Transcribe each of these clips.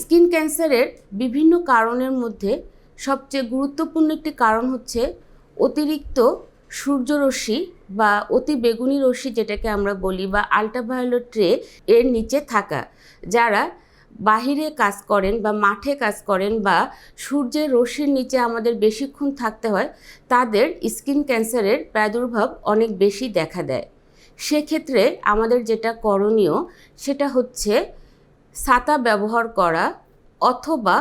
Skin ক্যান্সারের বিভিন্ন কারণের মধ্যে সবচেয়ে গুরুত্বপূর্ণ একটি কারণ হচ্ছে অতিরিক্ত সূর্যরশ্মি বা অতি বেগুনি রশ্মি যেটাকে আমরা বলি বা আল্ট্রাভায়োলেট রে এর নিচে থাকা, যারা বাহিরে কাজ করেন বা মাঠে কাজ করেন বা সূর্যের রশ্মির নিচে আমাদের বেশিক্ষণ থাকতে হয়, তাদের স্কিন ক্যান্সারের প্রাদুর্ভাব অনেক বেশি দেখা দেয়। সেক্ষেত্রে আমাদের যেটা করণীয় সেটা হচ্ছে ছাতা ব্যবহার করা অথবা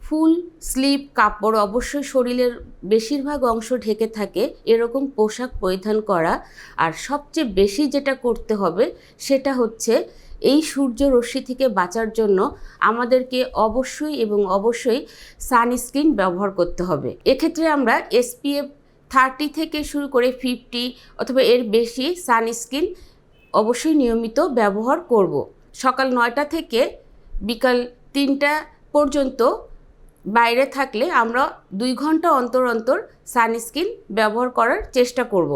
ফুল স্লিভ কাপড় অবশ্যই শরীরের বেশিরভাগ অংশ ঢেকে থাকে, এরকম পোশাক পরিধান করা। আর সবচেয়ে বেশি যেটা করতে হবে সেটা হচ্ছে এই সূর্য রশ্মি থেকে বাঁচার জন্য আমাদেরকে অবশ্যই এবং অবশ্যই সানস্ক্রিন ব্যবহার করতে হবে। এক্ষেত্রে আমরা এসপিএফ থার্টি থেকে শুরু করে ফিফটি অথবা এর বেশি সানস্ক্রিন অবশ্যই নিয়মিত ব্যবহার করব। সকাল নয়টা থেকে বিকাল তিনটা পর্যন্ত বাইরে থাকলে আমরা দুই ঘণ্টা অন্তর অন্তর সানস্ক্রিন ব্যবহার করার চেষ্টা করব।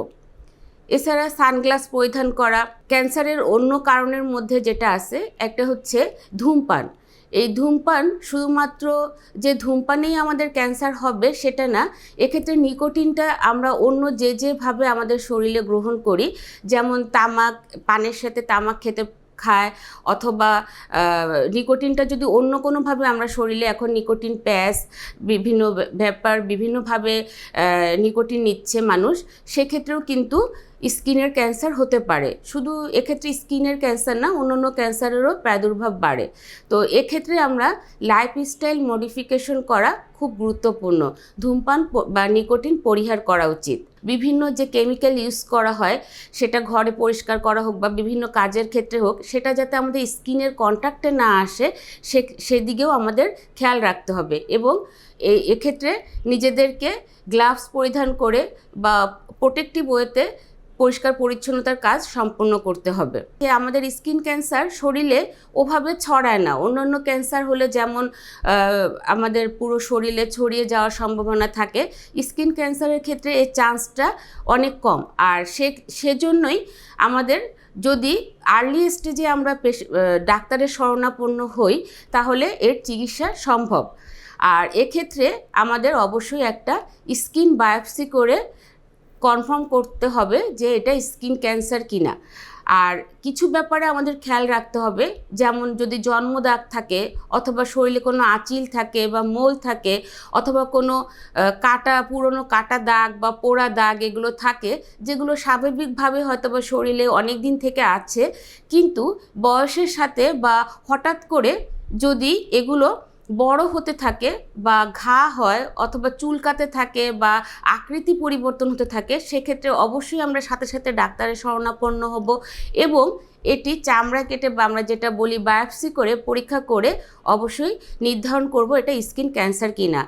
এছাড়া সানগ্লাস পরিধান করা, ক্যান্সারের অন্য কারণের মধ্যে যেটা আছে, একটা হচ্ছে ধূমপান। এই ধূমপান শুধুমাত্র যে ধূমপানেই আমাদের ক্যান্সার হবে সেটা না, এক্ষেত্রে নিকোটিনটা আমরা অন্য যে যেভাবে আমাদের শরীরে গ্রহণ করি, যেমন তামাক, পানের সাথে তামাক খেতে খায়, অথবা নিকোটিনটা যদি অন্য কোনোভাবে আমরা শরীরে এখন নিকোটিন প্যাস, বিভিন্ন ব্যাপার, বিভিন্নভাবে নিকোটিন নিচ্ছে মানুষ, সেক্ষেত্রেও কিন্তু স্কিনের ক্যান্সার হতে পারে। শুধু এক্ষেত্রে স্কিনের ক্যান্সার না, অন্যান্য ক্যান্সারেরও প্রাদুর্ভাব বাড়ে। তো এক্ষেত্রে আমরা লাইফস্টাইল মডিফিকেশন করা খুব গুরুত্বপূর্ণ। ধূমপান বা নিকোটিন পরিহার করা উচিত। বিভিন্ন যে কেমিক্যাল ইউজ করা হয়, সেটা ঘরে পরিষ্কার করা হোক বা বিভিন্ন কাজের ক্ষেত্রে হোক, সেটা যাতে আমাদের স্কিনের কন্ট্যাক্টে না আসে, সে, সেদিকেও আমাদের খেয়াল রাখতে হবে। এবং এক্ষেত্রে নিজেদেরকে গ্লাভস পরিধান করে বা প্রোটেক্টিভ ওয়েতে পরিষ্কার পরিচ্ছন্নতার কাজ সম্পন্ন করতে হবে। যে আমাদের স্কিন ক্যান্সার শরীরে ওভাবে ছড়ায় না। অন্যান্য ক্যান্সার হলে যেমন আমাদের পুরো শরীরে ছড়িয়ে যাওয়ার সম্ভাবনা থাকে স্কিন ক্যান্সারের ক্ষেত্রে এই চান্সটা অনেক কম। আর সে, সেজন্যই আমাদের যদি আর্লি স্টেজে আমরা ডাক্তারের শরণাপন্ন হই, তাহলে এর চিকিৎসা সম্ভব। আর এক্ষেত্রে আমাদের অবশ্যই একটা স্কিন বায়োপসি করে কনফার্ম করতে হবে যে এটা স্কিন ক্যান্সার কিনা। আর কিছু ব্যাপারে আমাদের খেয়াল রাখতে হবে, যেমন যদি জন্মদাগ থাকে অথবা শরীরে কোনো আঁচিল থাকে বা মোল থাকে অথবা কোনো কাটা, পুরনো কাটা দাগ বা পোড়া দাগ এগুলো থাকে, যেগুলো স্বাভাবিকভাবে হয়তো বা শরীরে অনেক দিন থেকে আছে, কিন্তু বয়সের সাথে বা হঠাৎ করে যদি এগুলো বড় হতে থাকে বা ঘা হয় অথবা চুলকাতে থাকে বা আকৃতি পরিবর্তন হতে থাকে, সেক্ষেত্রে অবশ্যই আমরা সাথে সাথে ডাক্তারের শরণাপন্ন হব এবং এটি চামড়া কেটে বা আমরা যেটা বলি বায়োপসি করে পরীক্ষা করে অবশ্যই নির্ধারণ করব এটা স্কিন ক্যান্সার কিনা।